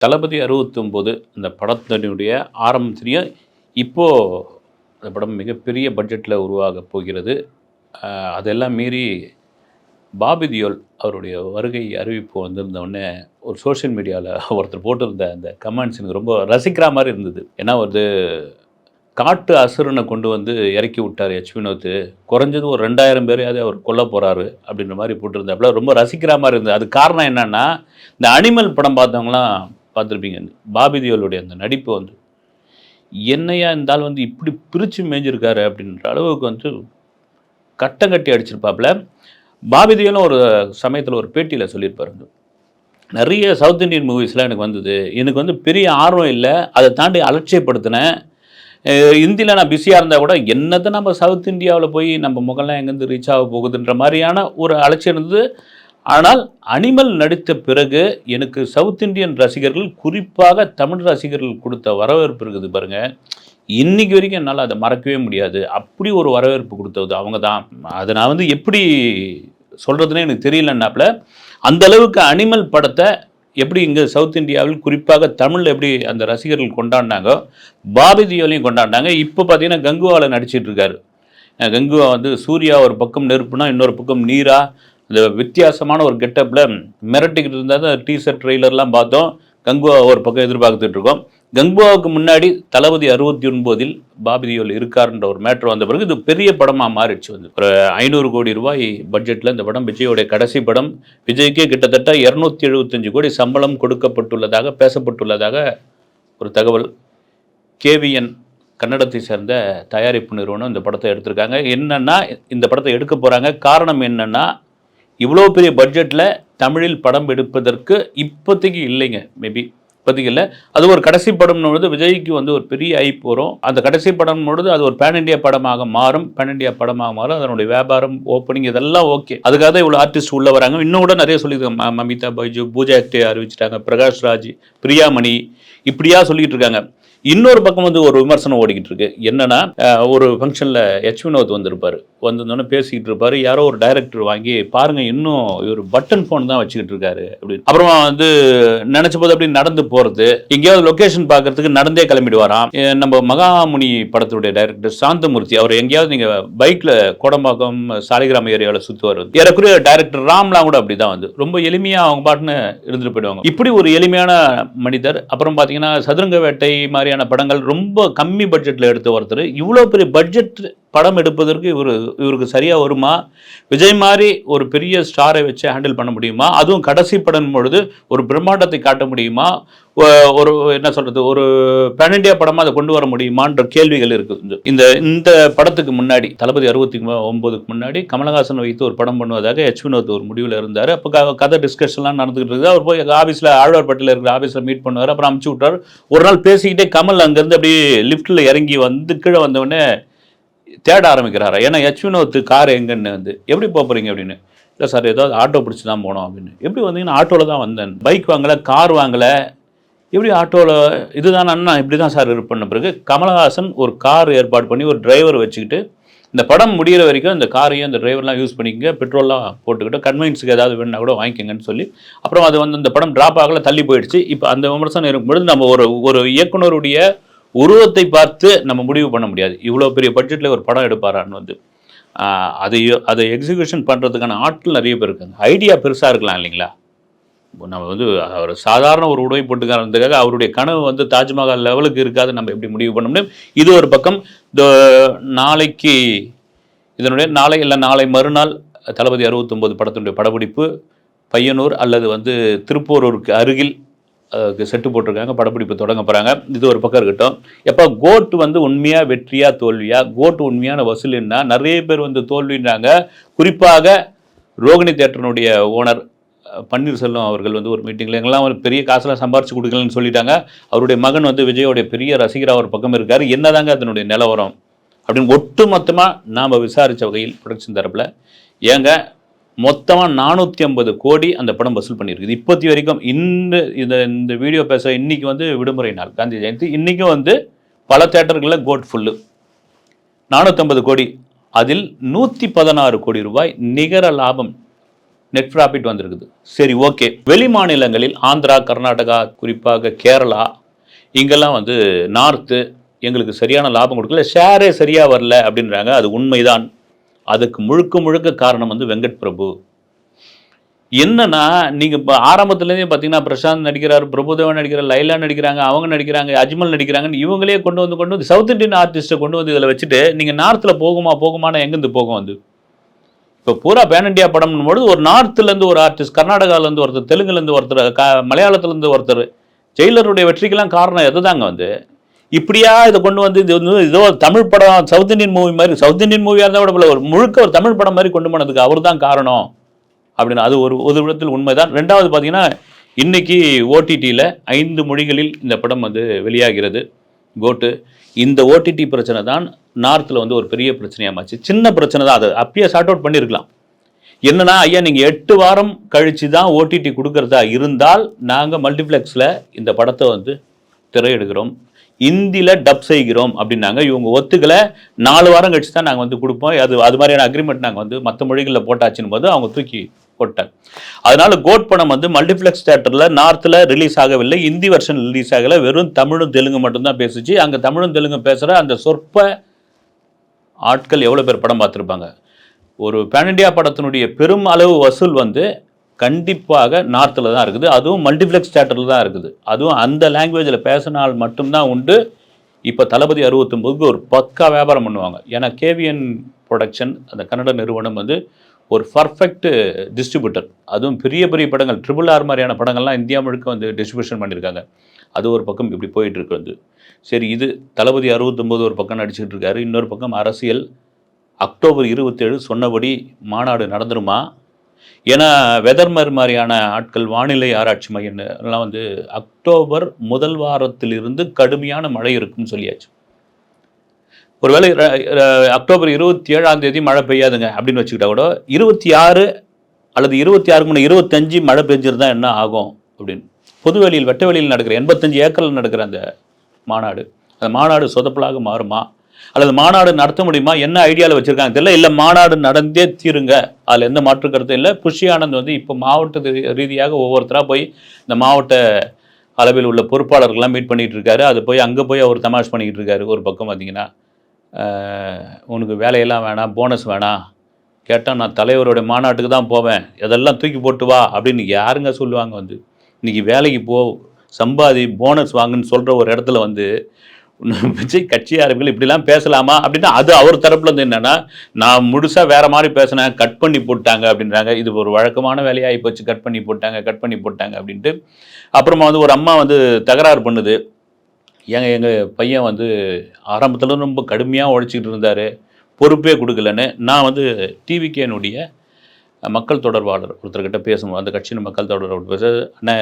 தளபதி அறுபத்தொம்போது அந்த படத்தினுடைய ஆரம்பத்திலையும் இப்போது அந்த படம் மிகப்பெரிய பட்ஜெட்டில் உருவாக போகிறது. அதெல்லாம் மீறி பாபிதியோல் அவருடைய வருகை அறிவிப்பு வந்திருந்தவுடனே ஒரு சோஷியல் மீடியாவில் ஒருத்தர் போட்டிருந்த அந்த கமெண்ட்ஸ் எனக்கு ரொம்ப ரசிக்கிற மாதிரி இருந்தது. ஏன்னா வந்து காட்டு அசுரனை கொண்டு வந்து இறக்கி விட்டார் எச் வினோத். குறைஞ்சது ஒரு ரெண்டாயிரம் பேரையாவது அவர் கொல்ல போகிறாரு அப்படின்ற மாதிரி போட்டிருந்தாப்புல. ரொம்ப ரசிக்கிற மாதிரி இருந்தது. அது காரணம் என்னென்னா இந்த அனிமல் படம் பார்த்தவங்களாம் பார்த்துருப்பீங்க. பாபிதியோளுடைய அந்த நடிப்பு வந்து என்னையா இருந்தாலும் வந்து இப்படி பிரித்து மேய்ஞ்சிருக்காரு அப்படின்ற அளவுக்கு வந்து கட்டம் கட்டி அடிச்சிருப்பாப்புல. பாபிதியோலும் ஒரு சமயத்தில் ஒரு பேட்டியில் சொல்லியிருப்பாரு வந்து, நிறைய சவுத் இந்தியன் மூவிஸ்லாம் எனக்கு வந்தது. எனக்கு வந்து பெரிய ஆர்வம் இல்லை. அதை தாண்டி அலட்சியப்படுத்தினேன். இந்தியில் நான் பிஸியாக இருந்தால் கூட என்னத்தை நம்ம சவுத் இந்தியாவில் போய் நம்ம முகம்லாம் எங்கேருந்து ரீச் ஆக போகுதுன்ற மாதிரியான ஒரு அலட்சியம் இருந்தது. ஆனால் அனிமல் நடித்த பிறகு எனக்கு சவுத் இந்தியன் ரசிகர்கள் குறிப்பாக தமிழ் ரசிகர்கள் கொடுத்த வரவேற்பு இருக்குது பாருங்க. இன்னைக்கு வரைக்கும் என்னால் அதை மறக்கவே முடியாது. அப்படி ஒரு வரவேற்பு கொடுத்தது அவங்க தான். அதை நான் வந்து எப்படி சொல்கிறதுனே எனக்கு தெரியலன்னாப்புல அந்த அளவுக்கு அனிமல் படத்தை எப்படி இங்கே சவுத் இந்தியாவில் குறிப்பாக தமிழில் எப்படி அந்த ரசிகர்கள் கொண்டாடினாங்க பாபி கொண்டாடினாங்க. இப்போ பார்த்தீங்கன்னா கங்குவாவில் நடிச்சிட்டு இருக்காரு. கங்குவா வந்து சூர்யா ஒரு பக்கம் நெருப்புனா இன்னொரு பக்கம் நீரா இந்த வித்தியாசமான ஒரு கெட்டப்பில் மிரட்டிக்கிட்டு இருந்தால் தான் டீசர் ட்ரெய்லர்லாம் பார்த்தோம். கங்குவா ஒரு பக்கம் எதிர்பார்த்துட்டு இருக்கோம். கங்குவாவுக்கு முன்னாடி தளபதி அறுபத்தி ஒன்பதில் பாபிதியோல் இருக்காருன்ற ஒரு மேட்ரு வந்த பிறகு இது பெரிய படமாக மாறிடுச்சு வந்து. ஒரு ஐநூறு கோடி ரூபாய் பட்ஜெட்டில் இந்த படம் விஜயோடைய கடைசி படம். விஜய்க்கே கிட்டத்தட்ட இரநூத்தி எழுபத்தஞ்சு கோடி சம்பளம் கொடுக்கப்பட்டுள்ளதாக பேசப்பட்டுள்ளதாக ஒரு தகவல். கேவிஎன் கன்னடத்தை சேர்ந்த தயாரிப்பு நிறுவனம் இந்த படத்தை எடுத்திருக்காங்க. என்னென்னா இந்த படத்தை எடுக்க போகிறாங்க காரணம் என்னென்னா இவ்வளோ பெரிய பட்ஜெட்டில் தமிழில் படம் எடுப்பதற்கு இப்போதைக்கு இல்லைங்க மேபி இப்போதைக்கு இல்லை. அது ஒரு கடைசி படம்னு பொழுது விஜய்க்கு வந்து ஒரு பெரிய ஐப் வரும். அந்த கடைசி படம் பொழுது அது ஒரு பேன் இண்டியா படமாக மாறும். பேன் இண்டியா படமாக மாறும். அதனுடைய வியாபாரம் ஓப்பனிங் இதெல்லாம் ஓகே அதுக்காக தான் இவ்வளோ ஆர்டிஸ்ட் உள்ளே வராங்க. இன்னும் கூட நிறைய சொல்லியிருக்காங்க. மமிதா பைஜு பூஜா ஆக்டே அறிவிச்சிட்டாங்க. பிரகாஷ் ராஜ் பிரியாமணி இப்படியா சொல்லிகிட்டு இருக்காங்க. இன்னொரு பக்கம் வந்து ஒரு விமர்சனம் ஓடிக்கிட்டு இருக்கு என்னன்னா ஒரு ஃபங்க்ஷனில் எச் வினோத் வந்திருப்பாரு. வந்திருந்தோன்னே பேசிக்கிட்டு இருப்பாரு யாரோ ஒரு டைரக்டர் வாங்கி பாருங்க இன்னும் இவர் பட்டன் ஃபோன் தான் வச்சுக்கிட்டு இருக்காரு அப்படின்னு. அப்புறமா வந்து நினைச்ச போது அப்படி நடந்து போறது. எங்கேயாவது லொகேஷன் பார்க்கறதுக்கு நடந்தே கிளம்பிடுவாராம். நம்ம மகாமுனி படத்துடைய டைரக்டர் சாந்தமூர்த்தி அவர் எங்கேயாவது நீங்க பைக்ல கோடம்பாக்கம் சாலிகிராம ஏரியாவில் சுற்றுவார் ஏறக்குறைய டைரக்டர் ராம்லாம் கூட அப்படிதான் வந்து. ரொம்ப எளிமையா அவங்க பாட்டுன்னு இருந்துட்டு போயிடுவாங்க. இப்படி ஒரு எளிமையான மனிதர். அப்புறம் பார்த்தீங்கன்னா சதுரங்க வேட்டை மாதிரியான படங்கள் ரொம்ப கம்மி பட்ஜெட்டில் எடுத்த ஒருத்தர். இவ்வளோ பெரிய பட்ஜெட் படம் எடுப்பதற்கு இவர் இவருக்கு சரியாக வருமா? விஜய் மாதிரி ஒரு பெரிய ஸ்டாரை வச்சு ஹேண்டில் பண்ண முடியுமா? அதுவும் கடைசி படம் பொழுது ஒரு பிரம்மாண்டத்தை காட்ட முடியுமா? ஒரு என்ன சொல்கிறது ஒரு பேன் இண்டியா படமாக அதை கொண்டு வர முடியுமான்ற கேள்விகள் இருக்குது இந்த இந்த படத்துக்கு முன்னாடி தளபதி அறுபத்தி ஒம்போதுக்கு முன்னாடி கமலஹாசன் வைத்து ஒரு படம் பண்ணுவதாக எச் வினோத் ஒரு முடிவில் இருந்தார். அப்போ க- கதை டிஸ்கஷன்லாம் நடந்துகிட்டு இருக்குது. அவர் போய் ஆஃபீஸில் ஆழ்வார்பட்டியில் இருக்கிற ஆஃபீஸில் மீட் பண்ணுவார். அப்புறம் அமுச்சு விட்டார். ஒரு நாள் பேசிக்கிட்டே கமல் அங்கேருந்து அப்படியே லிஃப்ட்டில் இறங்கி வந்து கீழே வந்தவுடனே தேட ஆரம்பிக்கிறாரா? ஏன்னா எச் வினோத் கார் எங்கன்னு வந்து எப்படி போகிறீங்க அப்படின்னு. இல்லை சார் ஏதாவது ஆட்டோ பிடிச்சி தான் போனோம் அப்படின்னு. எப்படி வந்தீங்கன்னா ஆட்டோவில் தான் வந்தேன். பைக் வாங்கலை கார் வாங்கலை. எப்படி ஆட்டோவில் இதுதான் அண்ணா? இப்படி தான் சார் இருப்பண்ண பிறகு கமலஹாசன் ஒரு கார் ஏற்பாடு பண்ணி ஒரு டிரைவர் வச்சுக்கிட்டு இந்த படம் முடியிற வரைக்கும் இந்த காரையும் இந்த டிரைவர்லாம் யூஸ் பண்ணிக்கங்க பெட்ரோல்லாம் போட்டுக்கிட்டு கன்வீன்ஸுக்கு ஏதாவது வேணுன்னா கூட வாங்கிக்கங்கன்னு சொல்லி அப்புறம் அது வந்து இந்த படம் ட்ராப் ஆகல தள்ளி போயிடுச்சு. இப்போ அந்த விமர்சனம் இருக்கும்பொழுது நம்ம ஒரு ஒரு இயக்குனருடைய உருவத்தை பார்த்து நம்ம முடிவு பண்ண முடியாது. இவ்வளோ பெரிய பட்ஜெட்டில் ஒரு படம் எடுப்பாரான்னு வந்து. அதை அதை எக்ஸிகியூஷன் பண்ணுறதுக்கான ஆட்கள் நிறைய பேர் இருக்காங்க. ஐடியா பெருசாக இருக்கலாம் இல்லைங்களா? இப்போ நம்ம வந்து அவர் சாதாரண ஒரு உடவை போட்டுக்காரதுக்காக அவருடைய கனவு வந்து தாஜ்மஹால் லெவலுக்கு இருக்காது. நம்ம எப்படி முடிவு பண்ண முடியும்? இது ஒரு பக்கம். இந்த நாளைக்கு இதனுடைய நாளை இல்லை நாளை மறுநாள் தளபதி அறுபத்தொம்போது படத்தினுடைய படப்பிடிப்பு. பையனூர் அல்லது வந்து திருப்பூரூருக்கு அருகில் செட்டு போட்டிருக்காங்க படப்பிடிப்பு தொடங்க போகிறாங்க இது ஒரு பக்கம் இருக்கட்டும். எப்போ கோட் வந்து உண்மையாக வெற்றியா தோல்வியா? கோட் உண்மையான வசூலுன்னா நிறைய பேர் வந்து தோல்வின்றாங்க. குறிப்பாக ரோகிணி தேட்டரனுடைய ஓனர் பன்னீர்செல்வம் அவர்கள் வந்து ஒரு மீட்டிங்கில் எங்கெல்லாம் ஒரு பெரிய காசெல்லாம் சம்பாரிச்சு கொடுக்கலன்னு சொல்லிட்டாங்க. அவருடைய மகன் வந்து விஜயோடைய பெரிய ரசிகராக ஒரு பக்கம் இருக்கார். என்னதாங்க அதனுடைய நிலவரம்? அப்படின்னு ஒட்டு மொத்தமாக நாம் விசாரித்த வகையில் ப்ரொடக்ஷன் தரப்பில் ஏங்க மொத்தமாக நானூற்றி ஐம்பது கோடி அந்த படம் வசூல் பண்ணியிருக்குது. இப்போத்தி வரைக்கும் இந்த இந்த இந்த வீடியோ பேச இன்றைக்கி வந்து விடுமுறை நாள். காந்தி ஜெயந்தி. இன்றைக்கும் வந்து பல தேட்டர்களில் கோட் ஃபுல்லு. நானூற்றம்பது கோடி. அதில் நூற்றி பதினாறு கோடி ரூபாய் நிகர லாபம் நெட் ப்ராஃபிட் வந்திருக்குது. சரி ஓகே. வெளி மாநிலங்களில் ஆந்திரா கர்நாடகா குறிப்பாக கேரளா இங்கெல்லாம் வந்து நார்த்து எங்களுக்கு சரியான லாபம் கொடுக்கல. ஷேரே சரியாக வரல அப்படின்றாங்க. அது உண்மைதான். அதுக்கு முழுக்க முழுக்க காரணம் வந்து வெங்கட் பிரபு. என்னன்னா நீங்கள் இப்போ ஆரம்பத்துலேருந்தே பார்த்தீங்கன்னா பிரசாந்த் நடிக்கிறார் பிரபுதேவன் நடிக்கிறார் லைலா நடிக்கிறாங்க அவங்க நடிக்கிறாங்க அஜ்மல் நடிக்கிறாங்கன்னு இவங்களே கொண்டு வந்து கொண்டு வந்து சவுத் இந்தியன் ஆர்டிஸ்ட்டை கொண்டு வந்து இதில் வச்சுட்டு நீங்கள் நார்த்தில் போகுமா போகுமானா எங்கேருந்து போகும் வந்து இப்போ பூரா பேன் இண்டியா படம்னு பொழுது ஒரு நார்த்துலேருந்து ஒரு ஆர்டிஸ்ட் கர்நாடகாவிலேருந்து ஒருத்தர் தெலுங்குலேருந்து ஒருத்தர் க மலையாளத்துலேருந்து ஒருத்தர் ஜெயிலருடைய வெற்றிக்கெல்லாம் காரணம் எதுதாங்க வந்து? இப்படியா இதை கொண்டு வந்து இது வந்து ஏதோ தமிழ் படம் சவுத் இந்தியன் மூவி மாதிரி சவுத் இந்தியன் மூவியாக இருந்தால் கூட ஒரு முழுக்க ஒரு தமிழ் படம் மாதிரி கொண்டு போனதுக்கு அவர் தான் காரணம் அப்படின்னு அது ஒரு ஒரு விதத்தில் உண்மைதான். ரெண்டாவது பார்த்தீங்கன்னா இன்னைக்கு ஓடிடியில் ஐந்து மொழிகளில் இந்த படம் வந்து வெளியாகிறது. கோட்டு. இந்த ஓடிடி பிரச்சனை தான் நார்த்தில் வந்து ஒரு பெரிய பிரச்சனையாக மாச்சு சின்ன பிரச்சனை தான். அது அப்பயே ஷார்ட் அவுட் பண்ணியிருக்கலாம் என்னன்னா ஐயா நீங்கள் எட்டு வாரம் கழித்து தான் ஓடிடி கொடுக்கறதா இருந்தால் நாங்கள் மல்டிப்ளெக்ஸில் இந்த படத்தை வந்து திரையிடுகிறோம். இந்தியில் டப் செய்கிறோம் அப்படின்னாங்க. இவங்க ஒத்துக்கலை. நாலு வாரம் கழிச்சு தான் நாங்கள் வந்து கொடுப்போம். அது அது மாதிரியான அக்ரிமெண்ட் நாங்கள் வந்து மற்ற மொழிகளில் போட்டாச்சுன்னு போது அவங்க தூக்கி போட்டாங்க அதனால கோட் படம் வந்து மல்டிப்ளெக்ஸ் தேட்டரில் நார்த்தில் ரிலீஸ் ஆகவில்லை. இந்தி வெர்ஷன் ரிலீஸ் ஆகலை. வெறும் தமிழும் தெலுங்கு மட்டும்தான் பேசுச்சு. அங்கே தமிழும் தெலுங்கு பேசுகிற அந்த சொற்ப ஆட்கள் எவ்வளோ பேர் படம் பார்த்துருப்பாங்க? ஒரு பேன் இண்டியா படத்தினுடைய பெரும் அளவு வசூல் வந்து கண்டிப்பாக நார்த்தில் தான் இருக்குது. அதுவும் மல்டிப்ளெக்ஸ் தேட்டரில் தான் இருக்குது. அதுவும் அந்த லாங்குவேஜில் பேசினால் மட்டும்தான் உண்டு. இப்போ தளபதி அறுபத்தொம்போதுக்கு ஒரு பக்கா வியாபாரம் பண்ணுவாங்க. ஏன்னா கேவிஎன் ப்ரொடக்ஷன் அந்த கன்னட நிறுவனம் வந்து ஒரு பர்ஃபெக்ட் டிஸ்ட்ரிபியூட்டர் அதுவும் பெரிய பெரிய படங்கள் ட்ரிபிள் ஆர் மாதிரியான படங்கள்லாம் இந்தியா முழுக்க வந்து டிஸ்ட்ரிபியூஷன் பண்ணியிருக்காங்க. அது ஒரு பக்கம் இப்படி போயிட்டுருக்கு வந்து. சரி இது தளபதி அறுபத்தொம்போது ஒரு பக்கம் நடிச்சுட்டு இருக்காரு இன்னொரு பக்கம் அரசியல். அக்டோபர் இருபத்தேழு சொன்னபடி மாநாடு நடந்துருமா? ஏன்னா வெதர்மர் மாதிரியான ஆட்கள் வானிலை ஆராய்ச்சி மையம்லாம் வந்து அக்டோபர் முதல் வாரத்திலிருந்து கடுமையான மழை இருக்கும்னு சொல்லியாச்சு. ஒருவேளை அக்டோபர் இருபத்தி ஏழாம் தேதி மழை பெய்யாதுங்க அப்படின்னு வச்சுக்கிட்டா கூட இருபத்தி ஆறு அல்லது இருபத்தி ஆறுக்கு முன்னே இருபத்தஞ்சு மழை பெஞ்சிருந்தா என்ன ஆகும் அப்படின்னு. பொதுவெளியில் வெட்டவெளியில் நடக்கிற எண்பத்தஞ்சு ஏக்கரில் நடக்கிற அந்த மாநாடு அந்த மாநாடு சொதப்பலாக மாறுமா? அல்லது மாநாடு நடத்த முடியுமா? என்ன ஐடியாவில் வச்சுருக்காங்க? தெரியல. இல்லை மாநாடு நடந்தே தீருங்க. அதில் எந்த மாற்று கருத்தும் இல்லை. புஷி ஆனந்த் வந்து இப்போ மாவட்ட ரீதியாக ஒவ்வொருத்தராக போய் இந்த மாவட்ட அளவில் உள்ள பொறுப்பாளர்கள்லாம் மீட் பண்ணிகிட்டு இருக்காரு அது போய் அங்கே போய் அவர் தமாஷ் பண்ணிக்கிட்டு இருக்காரு ஒரு பக்கம் பார்த்தீங்கன்னா உனக்கு வேலையெல்லாம் வேணாம் போனஸ் வேணாம். கேட்டால் நான் தலைவரோட மாநாட்டுக்கு தான் போவேன். இதெல்லாம் தூக்கி போட்டு வா அப்படின்னு யாருங்க சொல்லுவாங்க வந்து? இன்றைக்கி வேலைக்கு போ சம்பாதி போனஸ் வாங்குன்னு சொல்கிற ஒரு இடத்துல வந்து விஜய் கட்சியாளர்கள் இப்படிலாம் பேசலாமா? அப்படின்னா அது அவர் தரப்புல இருந்து என்னன்னா நான் முழுசா வேற மாதிரி பேசினேன் கட் பண்ணி போட்டாங்க அப்படின்றாங்க. இது ஒரு வழக்கமான வேலையாகி போச்சு கட் பண்ணி போட்டாங்க கட் பண்ணி போட்டாங்க அப்படின்ட்டு. அப்புறமா வந்து ஒரு அம்மா வந்து தகராறு பண்ணுது. ஏங்க எங்கள் பையன் வந்து ஆரம்பத்தில் ரொம்ப கடுமையாக உழைச்சிக்கிட்டு இருந்தார். பொறுப்பே கொடுக்கலன்னு. நான் வந்து டிவிகேனுடைய மக்கள் தொடர்பாளர் ஒருத்தர்கிட்ட பேசணும். அந்த கட்சியின் மக்கள் தொடர்பாளர் பேச அண்ணே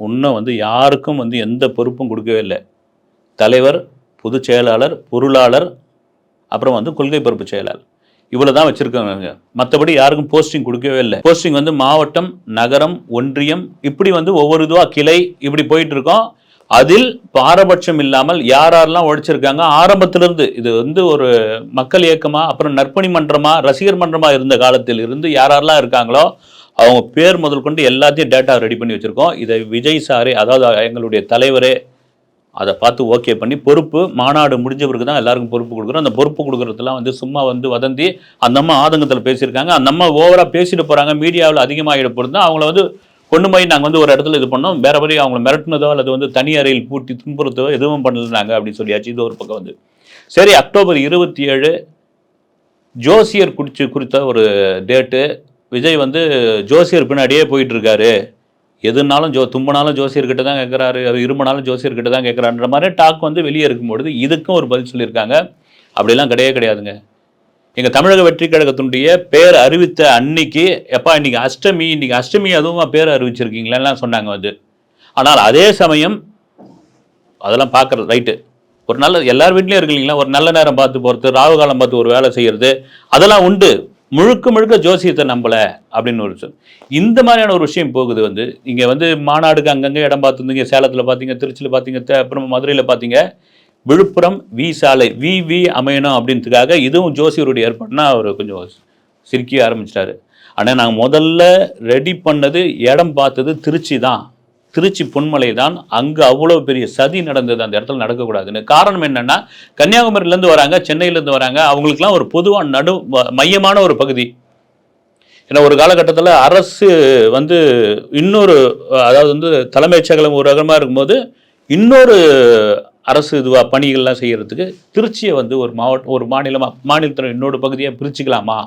இன்னும் வந்து யாருக்கும் வந்து எந்த பொறுப்பும் கொடுக்கவே இல்லை. தலைவர் பொதுச் செயலாளர் பொருளாளர் அப்புறம் வந்து கொள்கை பொறுப்பு செயலாளர். இவ்வளோ தான் வச்சுருக்காங்க. மற்றபடி யாருக்கும் போஸ்டிங் கொடுக்கவே இல்லை. போஸ்டிங் வந்து மாவட்டம் நகரம் ஒன்றியம் இப்படி வந்து ஒவ்வொரு இதுவாக கிளை இப்படி போயிட்டு இருக்கோம் அதில் பாரபட்சம் இல்லாமல் யார் யாரெல்லாம் உழைச்சிருக்காங்க ஆரம்பத்திலிருந்து இது வந்து ஒரு மக்கள் இயக்கமாக அப்புறம் நற்பணி மன்றமாக ரசிகர் மன்றமாக இருந்த காலத்தில் இருந்து யார் யாரெல்லாம் இருக்காங்களோ அவங்க பேர் முதல் கொண்டு எல்லாத்தையும் டேட்டா ரெடி பண்ணி வச்சுருக்கோம். இதை விஜய் சாரே அதாவது எங்களுடைய தலைவரே அதை பார்த்து ஓகே பண்ணி பொறுப்பு மாநாடு முடிஞ்ச பிறகு தான் எல்லாருக்கும் பொறுப்பு கொடுக்குறோம். அந்த பொறுப்பு கொடுக்குறதுலாம் வந்து சும்மா வந்து வதந்தி அந்த அம்மா ஆதங்கத்தில் பேசியிருக்காங்க. அந்த அம்மா ஓவராக பேசிட்டு போகிறாங்க மீடியாவில் அதிகமாகிட போகிறது தான். அவங்கள வந்து கொண்டு போய் நாங்கள் வந்து ஒரு இடத்துல இது பண்ணோம். வேற மாதிரி அவங்கள மிரட்டினதோ அல்லது வந்து தனி அறையில் பூட்டி துன்புறுத்தோ எதுவும் பண்ணல நாங்கள் அப்படின்னு சொல்லியாச்சு. இது ஒரு பக்கம் வந்து. சரி அக்டோபர் இருபத்தி ஏழு ஜோசியர் குறித்து குறித்த ஒரு டேட்டு விஜய் வந்து ஜோசியர் பின்னாடியே போயிட்டுருக்காரு எதுனாலும் ஜோ தும்பினாலும் ஜோசியர்கிட்ட தான் கேட்குறாரு இருமனாலும் ஜோசியர்கிட்ட தான் கேட்குறான்ற மாதிரி டாக் வந்து வெளியே இருக்கும்பொழுது இதுக்கும் ஒரு பதில் சொல்லியிருக்காங்க. அப்படிலாம் கிடையவே கிடையாதுங்க. எங்கள் தமிழக வெற்றி கழகத்தினுடைய பேர் அறிவித்த அன்னைக்கு எப்பா இன்னைக்கு அஷ்டமி இன்னைக்கு அஷ்டமி அதுவும் பேர் அறிவிச்சிருக்கீங்களேலாம் சொன்னாங்க வந்து. ஆனால் அதே சமயம் அதெல்லாம் பார்க்குறது ரைட்டு. ஒரு நல்ல எல்லார் வீட்லேயும் இருக்கு இல்லைங்களா ஒரு நல்ல நேரம் பார்த்து போகிறது ராகு காலம் பார்த்து ஒரு வேலை செய்கிறது அதெல்லாம் உண்டு. முழுக்க முழுக்க ஜோசியத்தை நம்பலை அப்படின்னு ஒரு சொல். இந்த மாதிரியான ஒரு விஷயம் போகுது வந்து இங்கே வந்து மாநாடுக்கு அங்கங்கே இடம் பார்த்துருந்தீங்க சேலத்தில் பார்த்தீங்க திருச்சியில் பார்த்தீங்க அப்புறம் மதுரையில் பார்த்தீங்க. விழுப்புரம் வி சாலை வி வி அமையணும் அப்படின்றதுக்காக இதுவும் ஜோசியருடைய ஏற்பாடுனா அவர் கொஞ்சம் சிரிக்க ஆரம்பிச்சிட்டாரு. ஆனால் நாங்கள் முதல்ல ரெடி பண்ணது இடம் பார்த்தது திருச்சி தான். திருச்சி பொன்மலை தான் அங்கே அவ்வளோ பெரிய சதி நடந்தது அந்த இடத்துல நடக்கக்கூடாதுன்னு. காரணம் என்னென்னா கன்னியாகுமரியிலேருந்து வராங்க சென்னையிலேருந்து வராங்க அவங்களுக்குலாம் ஒரு பொதுவான நடு ம- மையமான ஒரு பகுதி. ஏன்னா ஒரு காலகட்டத்தில் அரசு வந்து இன்னொரு அதாவது வந்து தலைமைச் செயலகம் ஒரு ரகமாக இருக்கும்போது இன்னொரு அரசு இதுவாக பணிகள்லாம் செய்கிறதுக்கு திருச்சியை வந்து ஒரு மாவட்டம் ஒரு மாநிலமாக மாநிலத்தில் இன்னொரு பகுதியாக பிரிச்சுக்கலாமா?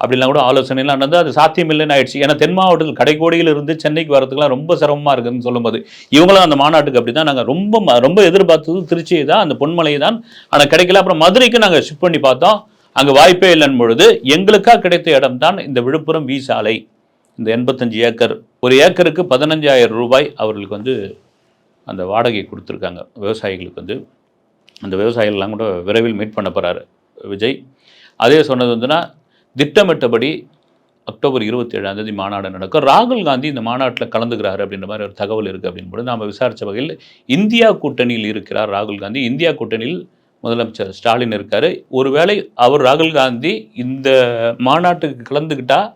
அப்படிலாம் கூட ஆலோசனைலாம் நடந்து அது சாத்தியமில்லைன்னு ஆயிடுச்சு. ஏன்னா தென் மாவட்டத்தில் கடைக்கோடியில் இருந்து சென்னைக்கு வரதுக்குலாம் ரொம்ப சிரமமாக இருக்குதுன்னு சொல்லும்போது இவங்களும் அந்த மாநாட்டுக்கு அப்படி தான் நாங்கள் ரொம்ப ம- ரொம்ப எதிர்பார்த்தது திருச்சியை தான் அந்த பொன்மலை தான். ஆனால் கிடைக்கல. அப்புறம் மதுரைக்கு நாங்கள் ஷிஃப்ட் பண்ணி பார்த்தோம். அங்கே வாய்ப்பே இல்லைன்னு பொழுது எங்களுக்காக கிடைத்த இடம் தான் இந்த விழுப்புரம் வி சாலை. இந்த எண்பத்தஞ்சு ஏக்கர். ஒரு ஏக்கருக்கு பதினஞ்சாயிரம் ரூபாய் அவர்களுக்கு வந்து அந்த வாடகை கொடுத்துருக்காங்க. விவசாயிகளுக்கு வந்து. அந்த விவசாயிகள்லாம் கூட விரைவில் மீட் பண்ண போகிறாரு விஜய். அதே சொன்னது வந்துன்னா திட்டமிட்டபடி அக்டோபர் இருபத்தி ஏழாம் தேதி மாநாடு நடக்கும். ராகுல் காந்தி இந்த மாநாட்டில் கலந்துக்கிறார் அப்படின்ற மாதிரி ஒரு தகவல் இருக்குது அப்படின்னு நாம் விசாரித்த வகையில் இந்தியா கூட்டணியில் இருக்கிறார் ராகுல் காந்தி. இந்தியா கூட்டணியில் முதலமைச்சர் ஸ்டாலின் இருக்கார். ஒருவேளை அவர் ராகுல் காந்தி இந்த மாநாட்டுக்கு கலந்துக்கிட்டால்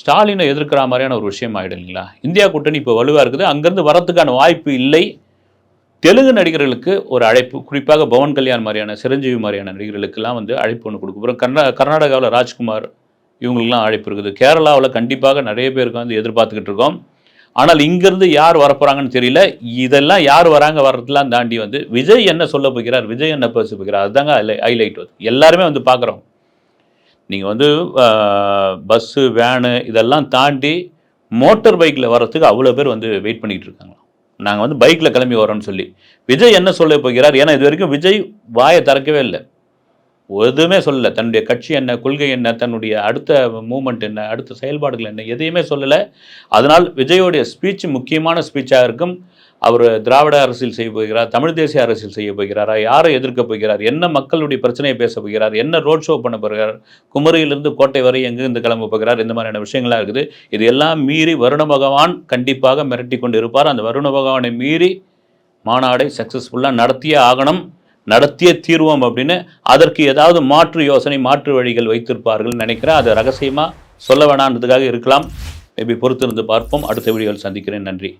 ஸ்டாலினை எதிர்க்கிற மாதிரியான ஒரு விஷயம் ஆகிடும் இல்லைங்களா? இந்தியா கூட்டணி இப்போ வலுவாக இருக்குது. அங்கேருந்து வரத்துக்கான வாய்ப்பு இல்லை. தெலுங்கு நடிகர்களுக்கு ஒரு அழைப்பு குறிப்பாக பவன் கல்யாண் மாதிரியான சிரஞ்சீவி மாதிரியான நடிகர்களுக்கெல்லாம் வந்து அழைப்பு ஒன்று கொடுக்க போகிறோம் கர்நா கர்நாடகாவில் ராஜ்குமார் இவங்களுக்குலாம் அழைப்பு இருக்குது. கேரளாவில் கண்டிப்பாக நிறைய பேருக்கு வந்து எதிர்பார்த்துக்கிட்டு இருக்கோம். ஆனால் இங்கேருந்து யார் வரப்போகிறாங்கன்னு தெரியல. இதெல்லாம் யார் வராங்க வர்றதெல்லாம் தாண்டி வந்து விஜய் என்ன சொல்ல போகிறார் விஜய் என்ன பேச போகிறார் அதுதாங்க ஹைலைட் வந்து. எல்லாருமே வந்து பார்க்குறோம். நீங்கள் வந்து பஸ்ஸு வேனு இதெல்லாம் தாண்டி மோட்டர் பைக்கில் வர்றதுக்கு அவ்வளோ பேர் வந்து வெயிட் பண்ணிகிட்டு இருக்காங்க நாங்கள் வந்து பைக்கில் கிளம்பி வரோம்னு சொல்லி. விஜய் என்ன சொல்ல போகிறார்? ஏன்னா இது வரைக்கும் விஜய் வாயை திறக்கவே இல்லை. எதுவுமே சொல்லலை. தன்னுடைய கட்சி என்ன கொள்கை என்ன தன்னுடைய அடுத்த மூமெண்ட் என்ன அடுத்த செயல்பாடுகள் என்ன எதையுமே சொல்லலை. அதனால் விஜயோடைய ஸ்பீச் முக்கியமான ஸ்பீச்சாக இருக்கும். அவர் திராவிட அரசியல் செய்ய போகிறார் தமிழ் தேசிய அரசியல் செய்ய போகிறாரா யாரை எதிர்க்க போகிறார் என்ன மக்களுடைய பிரச்சனையை பேச போகிறார் என்ன ரோட் ஷோ பண்ண போகிறார் குமரியிலிருந்து கோட்டை வரை எங்கிருந்து கிளம்ப போகிறார் இந்த மாதிரியான விஷயங்களாக இருக்குது. இது எல்லாம் மீறி வருண பகவான் கண்டிப்பாக மிரட்டி கொண்டு இருப்பார் அந்த வருண பகவானை மீறி மாநாடை சக்ஸஸ்ஃபுல்லாக நடத்தியே ஆகணும் நடத்திய தீர்வோம் அப்படின்னு அதற்கு ஏதாவது மாற்று யோசனை மாற்று வழிகள் வைத்திருப்பார்கள் நினைக்கிறேன். அது ரகசியமாக சொல்ல வேணான்றதுக்காக இருக்கலாம். மேபி பொறுத்திருந்து பார்ப்போம். அடுத்த வீடியோவில் சந்திக்கிறேன். நன்றி.